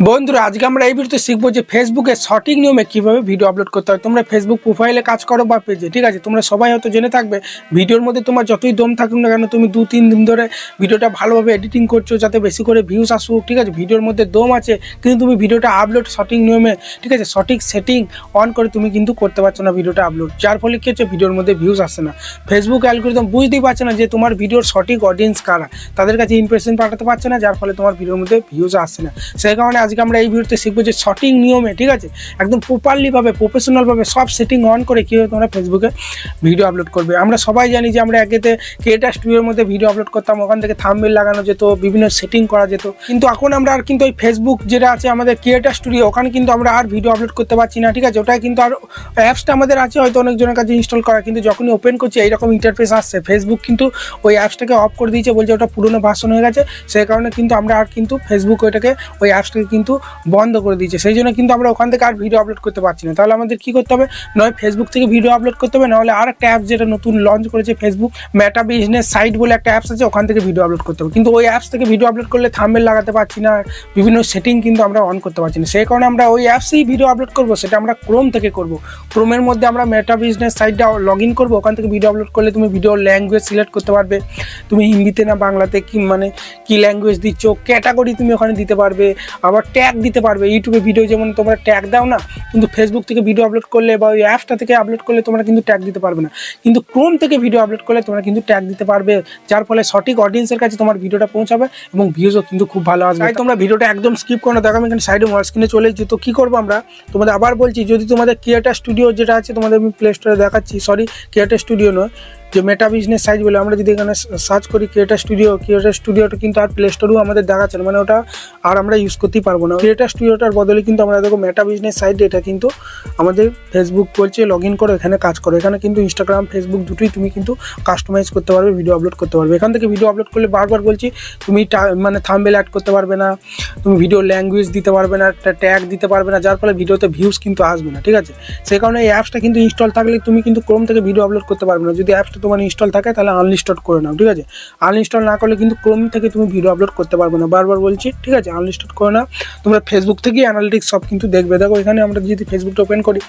বন্ধুরা, আজকে আমরা এই ভিডিওতে শিখব যে ফেসবুকে সঠিক নিয়মে কীভাবে ভিডিও আপলোড করতে হয়। তোমরা ফেসবুক প্রোফাইলে কাজ করো বা পেজে ঠিক আছে? তোমরা সবাই হয়তো জেনে থাকবে, ভিডিওর মধ্যে তোমার যতই দম থাকুক না কেন, তুমি দু তিন দিন ধরে ভিডিওটা ভালোভাবে এডিটিং করছ, যাতে বেশি করে ভিউজ আসুক, ঠিক আছে? ভিডিওর মধ্যে দম আছে, কিন্তু তুমি ভিডিওটা আপলোড সঠিক নিয়মে, ঠিক আছে? সঠিক সেটিং অন করে তুমি কিন্তু করতে পারছ না ভিডিওটা আপলোড যার ফলে কী হচ্ছে? ভিডিওর মধ্যে ভিউজ আসে না। ফেসবুক অ্যালগোরিদম বুঝতেই পারছে না যে তোমার ভিডিওর সঠিক অডিয়েন্স কারা। তাদের কাছে ইমপ্রেশন পাঠাতে পারছে না, যার ফলে তোমার ভিডিওর মধ্যে ভিউজ আসছে না। সেই কারণে আজকে আমরা এই ভিডিওতে শিখব যে শটিং নিয়মে, ঠিক আছে? একদম প্রপারলিভাবে প্রফেশনালভাবে সব সেটিং অন করে কীভাবে তোমরা ফেসবুকে ভিডিও আপলোড করবে। আমরা সবাই জানি যে আমরা একেতে ক্রিয়েটার স্টুডিওর মধ্যে ভিডিও আপলোড করতাম, ওখান থেকে থাম্বেল লাগানো যেত, বিভিন্ন সেটিং করা যেত। কিন্তু এখন আমরা আর কিন্তু ওই ফেসবুক যেটা আছে আমাদের ক্রিয়েটার স্টুডিও ওখানে কিন্তু আমরা আর ভিডিও আপলোড করতে পারছি না, ঠিক আছে? ওটা কিন্তু আর অ্যাপসটা আমাদের আছে, হয়তো অনেকজনের কাছে ইনস্টল করা, কিন্তু যখনই ওপেন করছি এইরকম ইন্টারফেস আসছে। ফেসবুক কিন্তু ওই অ্যাপসটাকে অফ করে দিয়েছে বলছে ওটা পুরনো ভাষণ হয়ে গেছে। সেই কারণে কিন্তু আমরা আর কিন্তু ফেসবুক ওইটাকে, ওই অ্যাপসটাকে কিন্তু বন্ধ করে দিয়েছে। সেই জন্য কিন্তু আমরা ওখান থেকে আর ভিডিও আপলোড করতে পারছি না। তাহলে আমাদের কি করতে হবে? নয় ফেসবুক থেকে ভিডিও আপলোড করতে হবে, নাহলে আর একটা অ্যাপ যেটা নতুন লঞ্চ করেছে ফেসবুক ম্যাটা বিজনেস সাইট বলে একটা অ্যাপস আছে, ওখান থেকে ভিডিও আপলোড করতে হবে। কিন্তু ওই অ্যাপস থেকে ভিডিও আপলোড করলে থাম্বেল লাগাতে পারছি না, বিভিন্ন সেটিং কিন্তু আমরা অন করতে পারছি না। সেই কারণে আমরা ওই অ্যাপসেই ভিডিও আপলোড করব, সেটা আমরা ক্রোম থেকে করব। ক্রোমের মধ্যে আমরা মেটা বিজনেস সাইটটা লগ ইন করব, ওখান থেকে ভিডিও আপলোড করলে তুমি ভিডিও ল্যাঙ্গুয়েজ সিলেক্ট করতে পারবে। তুমি হিন্দিতে না বাংলাতে কি মানে কি ল্যাঙ্গুয়েজ দিচ্ছ ক্যাটাগরি তুমি ওখানে দিতে পারবে। আবার ট্যাগ দিতে পারবে। ইউটিউবে ভিডিও যেমন তোমরা ট্যাগ দাও না, কিন্তু ফেসবুক থেকে ভিডিও আপলোড করলে বা ওই অ্যাপসটা থেকে আপলোড করলে তোমরা কিন্তু ট্যাগ দিতে পারবে না। কিন্তু ক্রোম থেকে ভিডিও আপলোড করলে তোমরা কিন্তু ট্যাগ দিতে পারবে, যার ফলে সঠিক অডিয়েন্সের কাছে তোমার ভিডিওটা পৌঁছাবে এবং ভিউজও কিন্তু খুব ভালো আসবে। তাই তোমরা ভিডিওটা একদম স্কিপ করো দেখো আমি এখানে সাইডে মোবাইল স্ক্রিনে চলে এসেছি। তো কী করব আমরা? তোমাদের আবার বলছি, যদি তোমাদের ক্রিয়েটার স্টুডিও যেটা আছে, তোমাদের আমি প্লে স্টোরে দেখাচ্ছি। সরি ক্রিয়েটার স্টুডিও নয়। যে মেটা বিজনেস সাইজ বলে আমরা যদি এখানে সার্চ করি ক্রিয়েটার স্টুডিও ক্রিয়েটার স্টুডিওটা কিন্তু আর প্লে স্টোরেও আমাদের দেখাচ্ছে মানে ওটা আর আমরা ইউজ করতেই পারব না। ক্রিয়েটার স্টুডিওটার বদলে কিন্তু আমরা দেখো মেটা বিজনেস সাইট এটা কিন্তু আমাদের ফেসবুক বলছে লগ ইন করো, এখানে কাজ করো। এখানে কিন্তু ইনস্টাগ্রাম ফেসবুক দুটোই তুমি কিন্তু কাস্টমাইজ করতে পারবে ভিডিও আপলোড করতে পারবে। এখান থেকে ভিডিও আপলোড করলে বারবার বলছি, তুমি মানে থাম্বেল অ্যাড করতে পারবে না, তুমি ভিডিও ল্যাঙ্গুয়েজ দিতে পারবে না ট্যাগ দিতে পারবে না, যার ফলে ভিডিওতে ভিউজ কিন্তু আসবে না, ঠিক আছে? সেই কারণে এই অ্যাপসটা কিন্তু ইনস্টল থাকলে তুমি কিন্তু ক্রোম থেকে ভিডিও আপলোড করতে পারবে না। যদি অ্যাপসটা তোমার ইনস্টল থাকে, তাহলে আনলিস্টল করে নাও, ঠিক আছে? আনলিস্টল না করলে কিন্তু ক্রোম থেকে তুমি ভিডিও আপলোড করতে পারবে না। বারবার বলছি, ঠিক আছে? আনলিস্টল করে নাও। তোমরা ফেসবুক থেকেই অ্যানালিটিক্স সব কিন্তু দেখবে। দেখো, এখানে আমরা যদি ফেসবুকটা ওপেন করি,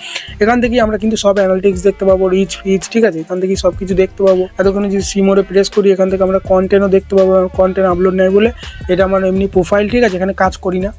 এখান থেকেই আমরা কিন্তু সব অ্যানালিটিক্স দেখতে পাবো রিচ ফিচ ঠিক আছে? এখান থেকেই সব কিছু দেখতে পাবো। এতক্ষণে যদি সিমোরে প্রেস করি, এখান থেকে আমরা কন্টেন্টও দেখতে পাবো কন্টেন্ট আপলোড নেই বলে, এটা আমার এমনি প্রোফাইল ঠিক আছে? এখানে কাজ করি না।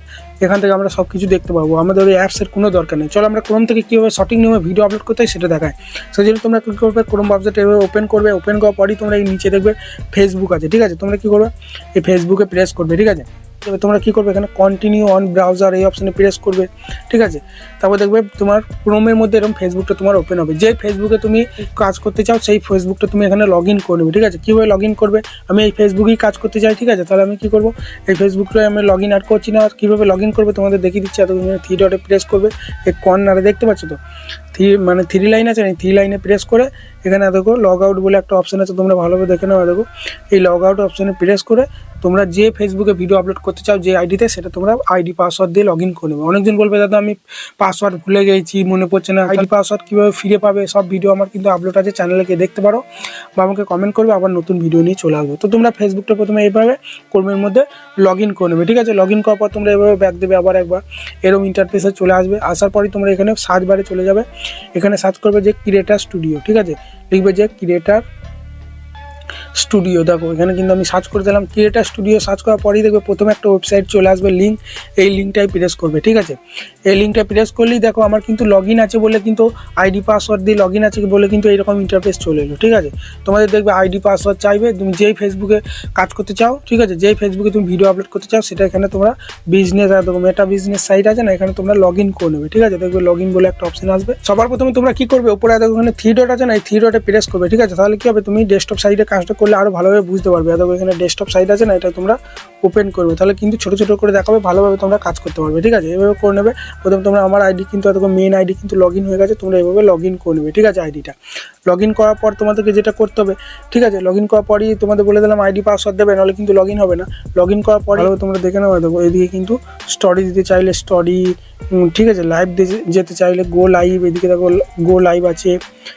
এখান থেকে আমরা সব কিছু দেখতে পাবো। আমাদের ওই অ্যাপসের কোনো দরকার নেই। চলো আমরা ক্রোম থেকে কীভাবে সঠিক নিয়মে ভিডিও আপলোড করতে হয় সেটা দেখায় সেই জন্য তোমরা কী করবে ক্রোম ব্রাউজারটা এভাবে ওপেন করবে ওপেন করার পরই তোমরা এই নিচে দেখবে ফেসবুক আছে, ঠিক আছে? তোমরা কী করবে? এই ফেসবুকে প্রেস করবে, ঠিক আছে? তবে তোমরা কী করবে এখানে কন্টিনিউ অন ব্রাউজার এই অপশানে প্রেস করবে, ঠিক আছে? তারপর দেখবে তোমার ক্রোমের মধ্যে এরকম ফেসবুকটা তোমার ওপেন হবে। যে ফেসবুকে তুমি কাজ করতে চাও, সেই ফেসবুকটা তুমি এখানে লগ ইন করে নেবে, ঠিক আছে? কীভাবে লগ ইন করবে? আমি এই ফেসবুকেই কাজ করতে চাই, ঠিক আছে? তাহলে আমি কী করব? এই ফেসবুকটা আমি লগ ইন আর করছি না, কীভাবে লগ ইন করবে তোমাদের দেখিয়ে দিচ্ছি এত তুমি থ্রি ডটে প্রেস করবে। এই কর্নারে দেখতে পাচ্ছ তো? থ্রি মানে থ্রি লাইন আছে না থ্রি লাইনে প্রেস করে এখানে দেখো লগ আউট বলে একটা অপশন আছে তোমরা ভালোভাবে দেখে নাও দেখো। এই লগ আউট অপশনে প্রেস করে তোমরা যে ফেসবুকে ভিডিও আপলোড করতে চাও যে আইডিতে সেটা তোমরা আইডি পাসওয়ার্ড দিয়ে লগ ইন করে নেবে। অনেকজন বলবে দাদা আমি পাসওয়ার্ড ভুলে গেছি মনে পড়ছে না। আইডি পাসওয়ার্ড কীভাবে ফিরে পাবে? সব ভিডিও আমার কিন্তু আপলোড আছে চ্যানেলে গিয়ে দেখতে পারো। বা আমাকে কমেন্ট করবে আবার নতুন ভিডিও নিয়ে চলে আসব। তো তোমরা ফেসবুকটা প্রথমে এইভাবে কর্মের মধ্যে লগ ইন করে নেবে ঠিক আছে? লগ ইন করার পর তোমরা এভাবে ব্যাক দেবে আবার একবার এরকম ইন্টারফেসে চলে আসবে। আসার পরই তোমরা এখানে সার্চ বারে চলে যাবে। এখানে সার্চ করবে যে ক্রিয়েটার স্টুডিও ঠিক আছে? লিখবে যে ক্রিয়েটার স্টুডিও। দেখো, এখানে কিন্তু আমি সার্চ করে দিলাম ক্রিয়েটার স্টুডিও সার্চ করার পরেই দেখবে প্রথমে একটা ওয়েবসাইট চলে আসবে লিঙ্ক এই লিঙ্কটাই প্রেস করবে, ঠিক আছে? এই লিঙ্কটা প্রেস করলেই দেখো আমার কিন্তু লগ আছে বলে কিন্তু আইডি পাসওয়ার্ড দিয়ে লগ আছে বলে কিন্তু এইরকম ইন্টারফেস চলে এলো, ঠিক আছে? তোমাদের দেখবে আইডি পাসওয়ার্ড চাইবে, তুমি যেই ফেসবুকে কাজ করতে চাও, ঠিক আছে? যেই ফেসবুকে তুমি ভিডিও আপলোড করতে চাও, সেটা এখানে তোমরা বিজনেস আর দেখো মেটা বিজনেস সাইট আছে না, এখানে তোমরা লগ ইন করে নেবে, ঠিক আছে? দেখবে লগ ইন বলে একটা অপশন আসবে। সবার প্রথমে তোমরা কি করবে? উপরে দেখো এখানে থ্রি ডট আছে না, এই থ্রি ডটে প্রেস করবে, ঠিক আছে? তাহলে কি হবে? তুমি ডেস্কটপ সাইটে কাজটা করলে আরও ভালোভাবে বুঝতে পারবে। দেখো এখানে ডেস্কটপ সাইড আছে না, এটা তোমরা ওপেন করবে। তাহলে কিন্তু ছোটো ছোটো করে দেখাবে, ভালোভাবে তোমরা কাজ করতে পারবে, ঠিক আছে? এভাবে করে নেবে। প্রথম তোমরা আমার আইডি কিন্তু এত মেন আইডি কিন্তু লগ হয়ে গেছে, তোমরা এভাবে লগ করে নেবে, ঠিক আছে আইডিটা লগ ইন করার পর তোমাদেরকে যেটা করতে হবে, ঠিক আছে? লগ ইন করার পরই তোমাদের বলে দিলাম আইডি পাসওয়ার্ড দেবে, নাহলে কিন্তু লগ ইন হবে না। লগ ইন করার পরে তোমরা দেখে নেবে দেখো, এদিকে কিন্তু স্টোরি দিতে চাইলে স্টোরি ঠিক আছে? লাইভ যেতে চাইলে গো লাইভ এদিকে দেখো গো লাইভ আছে,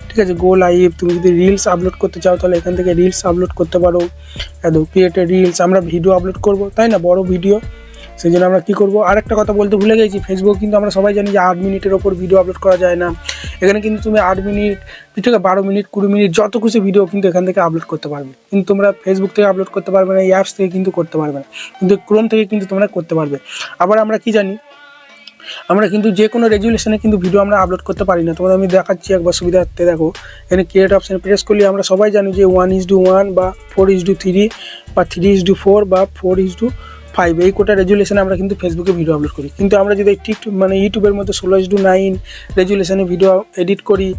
ঠিক আছে? গো লাইভ তুমি যদি রিলস আপলোড করতে চাও, তাহলে এখান থেকে রিলস আপলোড করতে পারো। এত ক্রিয়েটেড রিলস আমরা ভিডিও আপলোড করব, তাই না? বড় ভিডিও সেই জন্য আমরা কী করব? আর একটা কথা বলতে ভুলে গেছি। ফেসবুক কিন্তু আমরা সবাই জানি যে আট মিনিটের ওপর ভিডিও আপলোড করা যায় না। এখানে কিন্তু তুমি আট মিনিট থেকে বারো মিনিট, কুড়ি মিনিট যত খুশি ভিডিও কিন্তু এখান থেকে আপলোড করতে পারবে। কিন্তু তোমরা ফেসবুক থেকে আপলোড করতে পারবে না, এই অ্যাপস থেকে কিন্তু করতে পারবে না। কিন্তু ক্রোম থেকে কিন্তু তোমরা করতে পারবে। আবার আমরা কি জানি? আমরা কিন্তু যে কোনো রেজুলেশনে কিন্তু ভিডিও আমরা আপলোড করতে পারি না। তোমাদের আমি দেখাচ্ছি একবার সুবিধার্থে, দেখো। এখানে ক্রিয়েট অপশানে প্রেস করলে আমরা সবাই জানি যে ওয়ান ইস টু ওয়ান বা ফোর ইস টু থ্রি বা থ্রি ইস টু ফোর বা ফোর ইস টু ফাইভ এই কোটা রেজুলেশনে আমরা কিন্তু ফেসবুকে ভিডিও আপলোড করি। কিন্তু আমরা যদি টিক মানে ইউটিউবের মতো ষোলো টু নাইন রেজুলেশনে ভিডিও এডিট করি,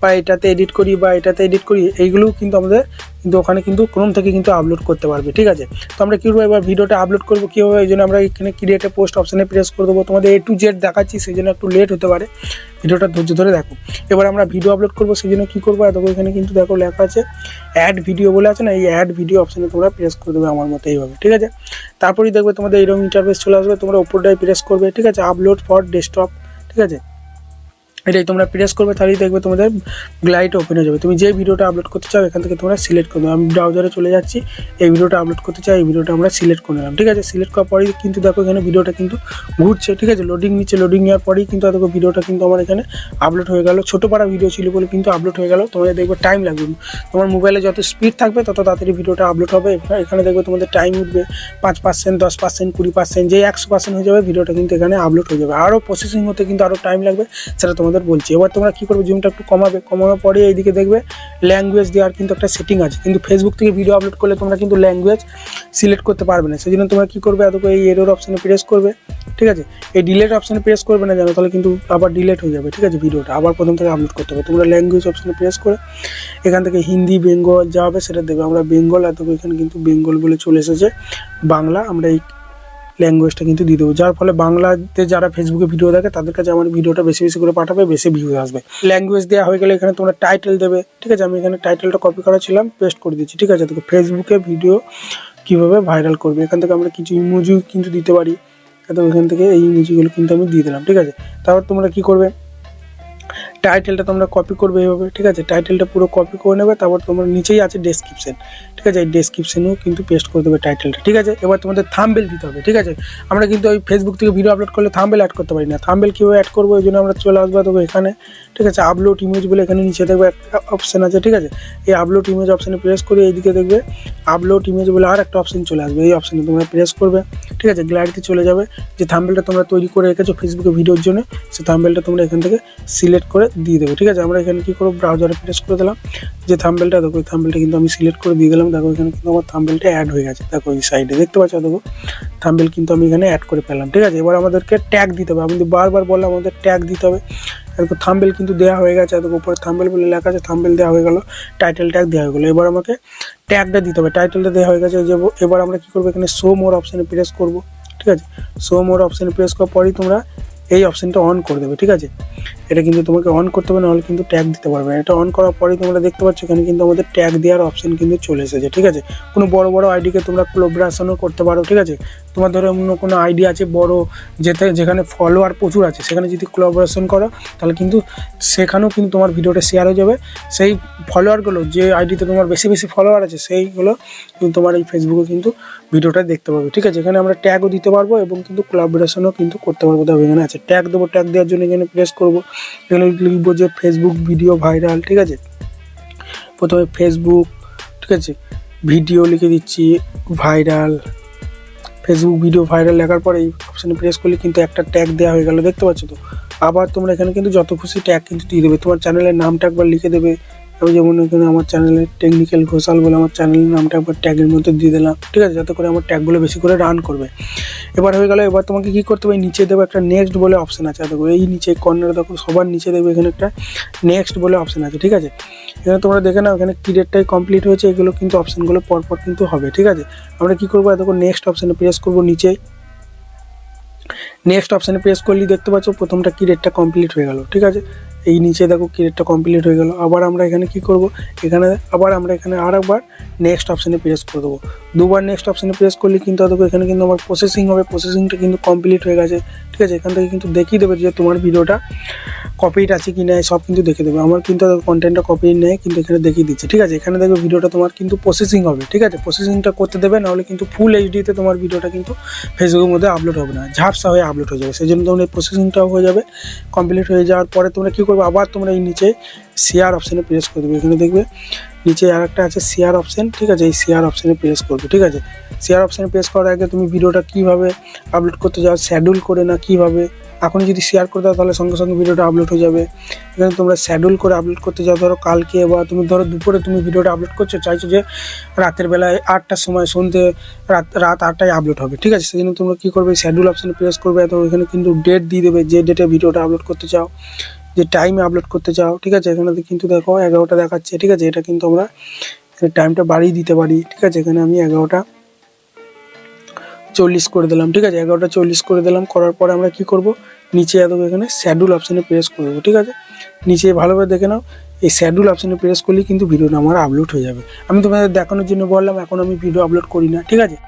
বা এটাতে এডিট করি, বা এটাতে এডিট করি, এইগুলোও কিন্তু আমাদের কিন্তু ওখানে কিন্তু ক্রোম থেকে কিন্তু আপলোড করতে পারবে, ঠিক আছে? তো আমরা কীভাবে এবার ভিডিওটা আপলোড করব কীভাবে? এই জন্য আমরা এখানে ক্রিয়েটে পোস্ট অপশানে প্রেস করে দেবো। তোমাদের এ টু জেড দেখাচ্ছি, সেই জন্য একটু লেট হতে পারে। ভিডিওটা ধৈর্য ধরে দেখো। এবার আমরা ভিডিও আপলোড করব, সেই জন্য কী করব? দেখো এখানে কিন্তু দেখো লেখা আছে অ্যাড ভিডিও বলে আছে না? এই অ্যাড ভিডিও অপশানে তোমরা প্রেস করে দেবে আমার মতো এইভাবে, ঠিক আছে? তারপরেই দেখবে তোমাদের এরকম ইন্টারফেস চলে আসবে, তোমরা উপরটায় প্রেস করবে, ঠিক আছে? আপলোড ফর ডেস্কটপ ঠিক আছে? এটাই, তোমরা প্রেস করবে তাহলেই দেখবে তোমাদের গ্লাইড ওপেন হয়ে যাবে। তুমি যে ভিডিওটা আপলোড করতে চাও, এখান থেকে তোমরা সিলেক্ট করবে আমি ব্রাউজারে চলে যাচ্ছি, এই ভিডিওটা আপলোড করতে চাই, এই ভিডিওটা আমরা সিলেক্ট করে নিলাম, ঠিক আছে? সিলেক্ট করার পরেই কিন্তু দেখো এখানে ভিডিওটা কিন্তু ঘুরছে, ঠিক আছে? লোডিং নিচ্ছে লোডিং নেওয়ার পরেই কিন্তু দেখো ভিডিওটা কিন্তু আমার এখানে আপলোড হয়ে গেল। ছোটো পাড়া ভিডিও ছিল বলে কিন্তু আপলোড হয়ে গেল। তোমাদের দেখবে টাইম লাগবে। তোমার মোবাইলে যত স্পিড থাকবে, তত তাড়াতাড়ি ভিডিওটা আপলোড হবে। এখানে দেখবে তোমাদের টাইম উঠবে পাঁচ পার্সেন্ট দশ পার্সেন্ট কুড়ি পার্সেন্ট যে একশো পার্সেন্ট হয়ে যাবে ভিডিওটা কিন্তু এখানে আপলোড হয়ে যাবে। আরও প্রসেসিং হতে কিন্তু আরও টাইম লাগবে, সেটা তোমাদের বলছি। এবার তোমরা কী করবে? জুমটা একটু কমাবে। কমানোর পরে এইদিকে দেখবে ল্যাঙ্গুয়েজ দেওয়ার কিন্তু একটা সেটিং আছে। কিন্তু ফেসবুক থেকে ভিডিও আপলোড করলে তোমরা কিন্তু ল্যাঙ্গুয়েজ সিলেক্ট করতে পারবে না। সেই জন্য তোমরা কী করবে? এত এই এরোর অপশানে প্রেস করবে। ঠিক আছে? এই ডিলেট অপশানে প্রেস করবে না জানো, তাহলে কিন্তু আবার ডিলেট হয়ে যাবে। ঠিক আছে? ভিডিওটা আবার প্রথম থেকে আপলোড করতে হবে। তোমরা ল্যাঙ্গুয়েজ অপশানে প্রেস করে এখান থেকে হিন্দি, বেঙ্গল যা হবে সেটা দেবে। আমরা বেঙ্গল, এত এখানে কিন্তু বেঙ্গল বলে চলে এসেছে। বাংলা আমরা এই ল্যাঙ্গুয়েজটা কিন্তু দিয়ে দেবো। যার ফলে বাংলাতে যারা ফেসবুকে ভিডিও দেখে, তাদের কাছে আমার ভিডিওটা বেশি বেশি করে পাঠাবে, বেশি ভিউ আসবে। ল্যাঙ্গুয়েজ দেওয়া হয়ে গেলে এখানে তোমরা টাইটেল দেবে। ঠিক আছে? আমি এখানে টাইটেলটা কপি করা ছিলাম পেস্ট করে দিচ্ছি ঠিক আছে? দেখো ফেসবুকে ভিডিও কীভাবে ভাইরাল করবে? এখান থেকে আমরা কিছু ইমোজিও কিন্তু দিতে পারি। এখান থেকে এই ইমোজিগুলো কিন্তু আমি দিয়ে দিলাম। ঠিক আছে? তারপর তোমরা কী করবে? টাইটেলটা তোমরা কপি করবে এইভাবে, ঠিক আছে? টাইটেলটা পুরো কপি করে নেবে, তারপর তোমার নিচেই আছে ডেসক্রিপশন ঠিক আছে? এই ডেসক্রিপশনেও কিন্তু পেস্ট করে দেবে টাইটেলটা ঠিক আছে? এবার তোমাদের থাম্বেল দিতে হবে, ঠিক আছে? আমরা কিন্তু ওই ফেসবুক থেকে ভিডিও আপলোড করলে থাম্বেল অ্যাড করতে পারি না। থাম্বেল কীভাবে অ্যাড করব ওই জন্য আমরা চলে আসব তবে এখানে, ঠিক আছে? আপলোড ইমেজ বলে এখানে নিচে দেখবে একটা অপশান আছে, ঠিক আছে? এই আপলোড ইমেজ অপশানে প্রেস করে এইদিকে দেখবে আপলোড ইমেজ বলে আর একটা অপশান চলে আসবে, এই অপশানে তোমরা প্রেস করবে, ঠিক আছে? গ্যালারিতে চলে যাবে, যে থাম্বেলটা তোমরা তৈরি করে রেখেছো ফেসবুকে ভিডিওর জন্য সে থাম্বেলটা তোমরা এখান থেকে সিলেক্ট করে দিয়ে দেবে, ঠিক আছে? আমরা এখানে কী করব? ব্রাউজারে প্রেস করে দিলাম। যে থাম্বেলটা দেখো, এই থাম্বেলটা কিন্তু আমি সিলেক্ট করে দিয়ে দিলাম। দেখো, এখানে কিন্তু আমার থাম্বেলটা অ্যাড হয়ে গেছে। দেখো, এই সাইডে দেখতে পাচ্ছ? দেখো থাম্বেল কিন্তু আমি এখানে অ্যাড করে পেলাম ঠিক আছে? এবার আমাদেরকে ট্যাগ দিতে হবে। আমি বারবার বললাম, আমাদের ট্যাগ দিতে হবে। এরকম থাম্বেল কিন্তু দেওয়া হয়ে গেছে। এত উপরে থাম্বেল বলে লেখা আছে থাম্বেল দেওয়া হয়ে গেল টাইটেল ট্যাগ দেওয়া হয়ে গেলো। এবার আমাকে ট্যাগটা দিতে হবে। টাইটেলটা দেওয়া হয়ে গেছে, যে এবার আমরা কী করব? এখানে শো মোর অপশানে প্রেস করব, ঠিক আছে? শো মোর অপশানে প্রেস করার পরেই তোমরা এই অপশানটা অন করে দেবে, ঠিক আছে? এটা কিন্তু তোমাকে অন করতে হবে, নাহলে কিন্তু ট্যাগ দিতে পারবে না। এটা অন করার পরেই তোমরা দেখতে পাচ্ছ, এখানে কিন্তু আমাদের ট্যাগ দেওয়ার অপশান কিন্তু চলে এসেছে, ঠিক আছে? কোনো বড় বড় আইডিকে তোমরা ক্লোব্রাশনও করতে পারো, ঠিক আছে? তোমার ধরো অন্য কোনো আইডিয়া আছে, বড় যেতে, যেখানে ফলোয়ার প্রচুর আছে, সেখানে যদি কোলাবরেশন করো, তাহলে কিন্তু সেখানেও কিন্তু তোমার ভিডিওটা শেয়ার হয়ে যাবে। সেই ফলোয়ারগুলো যে আইডিতে তোমার বেশি বেশি ফলোয়ার আছে, সেইগুলো কিন্তু তোমার এই ফেসবুকে কিন্তু ভিডিওটা দেখতে পাবে, ঠিক আছে? এখানে আমরা ট্যাগও দিতে পারব এবং কিন্তু কোলাবরেশনও কিন্তু করতে পারব। তবে এখানে আছে ট্যাগ দেবো ট্যাগ দেওয়ার জন্য এখানে প্রেস করব। এখানে লিখব যে ফেসবুক ভিডিও ভাইরাল ঠিক আছে? প্রথমে ফেসবুক ঠিক আছে? ভিডিও লিখে দিচ্ছি ভাইরাল ফেসবুক ভিডিও ভাইরাল লেখার পরে এই অপশানে প্রেস করলে কিন্তু একটা ট্যাগ দেওয়া হয়ে গেল, দেখতে পাচ্ছ তো? আবার তোমরা এখানে কিন্তু যত খুশি ট্যাগ কিন্তু দিয়ে দেবে। তোমার চ্যানেলের নামটা একবার লিখে দেবে। আমি যেমন এখানে আমার চ্যানেলের টেকনিক্যাল ঘোষাল বলে আমার চ্যানেলের নামটা একবার ট্যাগের মধ্যে দিয়ে দিলাম, ঠিক আছে? যাতে করে আমার ট্যাগগুলো বেশি করে রান করবে। এবার হয়ে গেল, এবার তোমাকে কী করতে হবে? নিচে দেবো একটা নেক্সট বলে অপশান আছে। দেখো, এই নিচে কর্নার দেখো, সবার নিচে দেবে এখানে একটা নেক্সট বলে অপশান আছে, ঠিক আছে? এখানে তোমরা দেখে নাও, এখানে পিরিয়ডটাই কমপ্লিট হয়েছে, এগুলো কিন্তু অপশানগুলো পরপর কিন্তু হবে, ঠিক আছে? আমরা কী করব? দেখো নেক্সট অপশানে প্রেস করব নিচে। নেক্সট অপশানে প্রেস করলেই দেখতে পাচ্ছ, প্রথমটা কি রেটটা কমপ্লিট হয়ে গেল, ঠিক আছে? এই নিচে দেখো ক্রিয়েটটা কমপ্লিট হয়ে গেল। আবার আমরা এখানে কি করব? এখানে আবার আমরা এখানে আর একবার নেক্সট অপশানে প্রেস করে দেবো। দুবার নেক্সট অপশানে প্রেস করলে কিন্তু দেখো এখানে কিন্তু আমার প্রসেসিং হবে প্রসেসিংটা কিন্তু কমপ্লিট হয়ে গেছে, ঠিক আছে? এখান থেকে কিন্তু দেখিয়ে দেবে যে তোমার ভিডিওটা কপিড আছে কি নেয় সব কিন্তু দেখে দেবে। আমার কিন্তু কন্টেন্টটা কপি নেয় কিন্তু এখানে দেখিয়ে দিচ্ছে, ঠিক আছে? এখানে দেখবে ভিডিওটা তোমার কিন্তু প্রসেসিং হবে, ঠিক আছে? প্রসেসিংটা করতে দেবে, নাহলে কিন্তু ফুল এইচডিতে তোমার ভিডিওটা কিন্তু ফেসবুকের মধ্যে আপলোড হবে না, ঝাপসা হয়ে আপলোড হয়ে যাবে। সেই জন্য তোমার প্রসেসিংটাও হয়ে যাবে কমপ্লিট হয়ে যাওয়ার পরে তোমরা কী করবে? আবার তোমরা এই নিচে শেয়ার অপশানে প্রেস করে দেবে। এখানে দেখবে নিচে আর একটা আছে শেয়ার অপশান ঠিক আছে? এই শেয়ার অপশানে প্রেস করবে, ঠিক আছে? শেয়ার অপশানে প্রেস করার আগে তুমি ভিডিওটা কীভাবে আপলোড করতে যাও শ্যাডুল করে না কীভাবে? এখন যদি শেয়ার করে দাও, তাহলে সঙ্গে সঙ্গে ভিডিওটা আপলোড হয়ে যাবে। এখানে তোমরা শ্যাডুল করে আপলোড করতে যাও, ধরো কালকে বা তুমি ধরো দুপুরে তুমি ভিডিওটা আপলোড করছ, চাইছো যে রাতের বেলায় আটটার সময় সন্ধ্যে রাত রাত আটটায় আপলোড হবে, ঠিক আছে? সেজন্য তোমরা কী করবে? শ্যাডুল অপশানে প্রেস করবে, তো এখানে কিন্তু ডেট দিয়ে দেবে যে ডেটে ভিডিওটা আপলোড করতে চাও। যে টাইমে আপলোড করতে চাও, ঠিক আছে? এখানে কিন্তু দেখো, এগারোটা দেখাচ্ছে, ঠিক আছে? এটা কিন্তু আমরা টাইমটা বাড়িয়ে দিতে পারি, ঠিক আছে? এখানে আমি এগারোটা চল্লিশ করে দিলাম, ঠিক আছে? এগারোটা চল্লিশ করে দিলাম, করার পরে আমরা কি করব? নিচে এত এখানে শ্যাডুল অপশানে প্রেস করে দেবো, ঠিক আছে? নিচে ভালোভাবে দেখে নাও, এই শ্যাডুল অপশানে প্রেস করলেই কিন্তু ভিডিওটা আমার আপলোড হয়ে যাবে। আমি তোমাদের দেখানোর জন্য বললাম, এখন আমি ভিডিও আপলোড করি না, ঠিক আছে?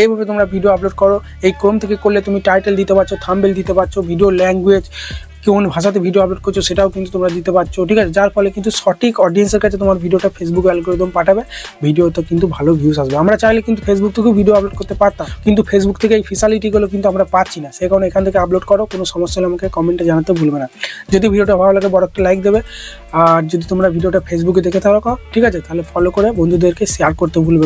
এইভাবে তোমরা ভিডিও আপলোড করো, এই ক্রোম থেকে করলে তুমি টাইটেল দিতে পারছ থাম্বেল দিতে পারছ ভিডিও ল্যাঙ্গুয়েজ কোন ভাষাতে ভিডিও আপলোড করছ, সেটাও কিন্তু তোমরা দিতে পারছ, ঠিক আছে? যার ফলে কিন্তু সঠিক অডিয়েন্সের কাছে তোমার ভিডিওটা ফেসবুক অ্যালগোরিদম পাঠাবে ভিডিওতে কিন্তু ভালো ভিউজ আসবে। আমরা চাইলে কিন্তু ফেসবুক থেকেও ভিডিও আপলোড করতে পারতাম, কিন্তু ফেসবুক থেকে এই ফেসিলিটিগুলো কিন্তু আমরা পাচ্ছি না। সে কারণে এখান থেকে আপলোড করো, কোনো সমস্যা হলে আমাকে কমেন্টে জানাতে ভুলবে না। যদি ভিডিওটা ভালো লাগে, বড় একটা লাইক দেবে। আর যদি তোমরা ভিডিওটা ফেসবুকে দেখে থাকো, ঠিক আছে? তাহলে ফলো করে বন্ধুদেরকে শেয়ার করতে ভুলবে।